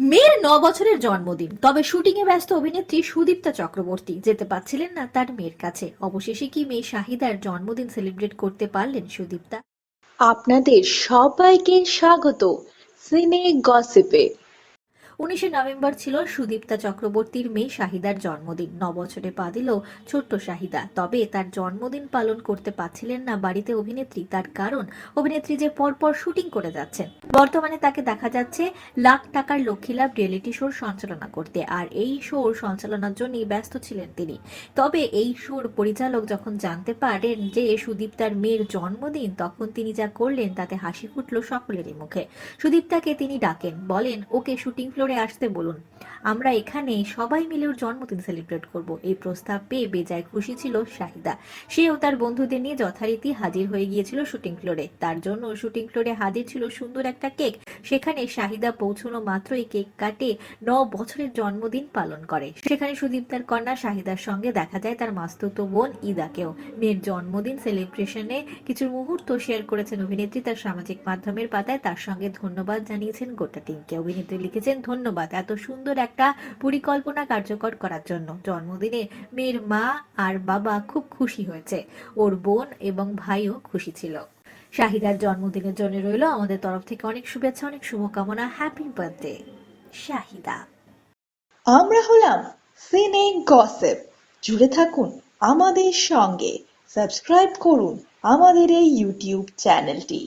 মেয়ের ন বছরের জন্মদিন। তবে শুটিংয়ে ব্যস্ত অভিনেত্রী সুদীপ্তা চক্রবর্তী যেতে পারছিলেন না তার মেয়ের কাছে। অবশেষে কি মেয়ে শাহিদার জন্মদিন সেলিব্রেট করতে পারলেন সুদীপ্তা? আপনাদের সবাইকে স্বাগত। সিনে গসিপে। উনিশে নভেম্বর ছিল সুদীপ্তা চক্রবর্তীর মেয়ে শাহিদার জন্মদিন। ন বছরে পা দিল ছোট্ট শাহিদা। তবে তার জন্মদিন পালন করতে পারছিলেন না বাড়িতে অভিনেত্রী। তার কারণ, অভিনেত্রী যে পরপর শুটিং করে যাচ্ছেন। বর্তমানে তাকে দেখা যাচ্ছে লাখ টাকার লক্ষ্মীলাভ রিয়েলিটি শোর সঞ্চালনা করতে। আর এই শোর সঞ্চালনার জন্যই ব্যস্ত ছিলেন তিনি। তবে এই শোর পরিচালক যখন জানতে পারেন যে সুদীপ্তার মেয়ের জন্মদিন, তখন তিনি যা করলেন তাতে হাসি ফুটল সকলেরই মুখে। সুদীপ্তাকে তিনি ডাকেন, বলেন, ওকে শুটিং ফ্লোরে আসতে বলুন। আমরা এখানে সবাই মিলে ওর জন্মদিন সেলিব্রেট করব। এই প্রস্তাব পেয়ে বেজায় খুশি ছিল শাহিদা। সেও তার বন্ধুদের নিয়ে যথারীতি হাজির হয়ে গিয়েছিল শুটিং ফ্লোরে তার জন্য শুটিং ফ্লোরে হাজির ছিল সুন্দর একটা কেক। সেখানে শাহিদা পৌঁছানো মাত্রই কেক কাটে ন বছরের জন্মদিন পালন করে। সেখানে সুদীপ তার কন্যা শাহিদার সঙ্গে দেখা যায় তার মাস্তুতো বোন ইদাকেও। মেয়ের জন্মদিন সেলিব্রেশনে কিছু মুহূর্ত শেয়ার করেছেন অভিনেত্রী। তার সামাজিক মাধ্যমের পাতায় তার সঙ্গে ধন্যবাদ জানিয়েছেন গোটা টিমকে অভিনেত্রী লিখেছেন ধন্যবাদ এত সুন্দর একটা পরিকল্পনা কার্যকর করার জন্য। জন্মদিনে মেয়ের মা আর বাবা খুব খুশি হয়েছে। ওর বোন এবং ভাইও খুশি ছিল। শাহিদার জন্মদিনের জন্য রইল আমাদের তরফ থেকে অনেক শুভেচ্ছা, অনেক শুভকামনা। Happy birthday Shahida. আমরা হলাম সিনে গসিপ। জুড়ে থাকুন আমাদের সঙ্গে। সাবস্ক্রাইব করুন আমাদের এই ইউটিউব চ্যানেলটি।